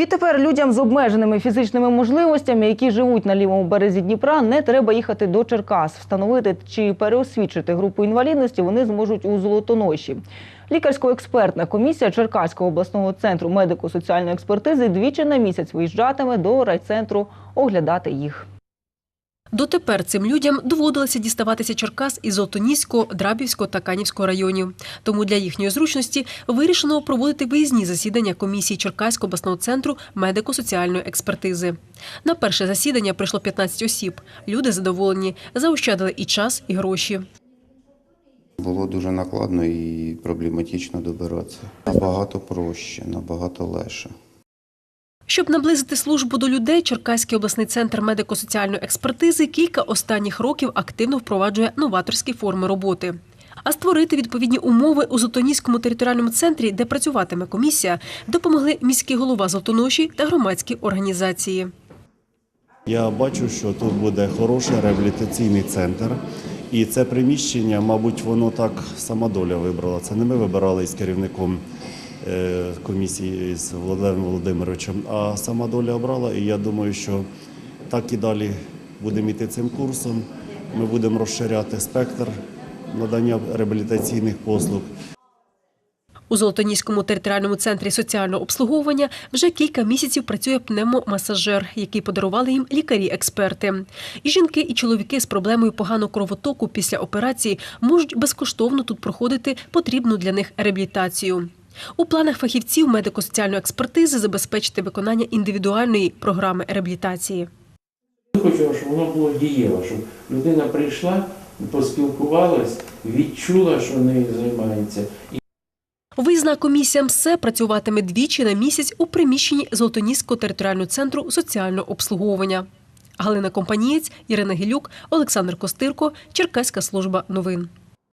Відтепер людям з обмеженими фізичними можливостями, які живуть на лівому березі Дніпра, не треба їхати до Черкас. Встановити чи переосвідчити групу інвалідності вони зможуть у Золотоноші. Лікарсько-експертна комісія Черкаського обласного центру медико-соціальної експертизи двічі на місяць виїжджатиме до райцентру оглядати їх. Дотепер цим людям доводилося діставатися Черкас із Золотоніського, Драбівського та Канівського районів. Тому для їхньої зручності вирішено проводити виїзні засідання комісії Черкаського обласного центру медико-соціальної експертизи. На перше засідання прийшло 15 осіб. Люди задоволені, заощадили і час, і гроші. Було дуже накладно і проблематично добиратися. Набагато проще, набагато легше. Щоб наблизити службу до людей, Черкаський обласний центр медико-соціальної експертизи кілька останніх років активно впроваджує новаторські форми роботи. А створити відповідні умови у Золотоніському територіальному центрі, де працюватиме комісія, допомогли міський голова Золотоноші та громадські організації. Я бачу, що тут буде хороший реабілітаційний центр. І це приміщення, мабуть, воно так сама доля вибрала. Це не ми вибирали із керівником комісії з Володимиром Володимировичем, а сама доля обрала. І я думаю, що так і далі будемо йти цим курсом. Ми будемо розширяти спектр надання реабілітаційних послуг. У Золотоніському територіальному центрі соціального обслуговування вже кілька місяців працює пневмомасажер, який подарували їм лікарі-експерти. І жінки, і чоловіки з проблемою поганого кровотоку після операції можуть безкоштовно тут проходити потрібну для них реабілітацію. У планах фахівців медико-соціальної експертизи забезпечити виконання індивідуальної програми реабілітації. Хочу, щоб воно було дієво, щоб людина прийшла, поспілкувалась, відчула, що нею займається, Виїзна комісія МСЕ працюватиме двічі на місяць у приміщенні Золотоніського територіального центру соціального обслуговування. Галина Компанієць, Ірина Гілюк, Олександр Костирко, Черкаська служба новин.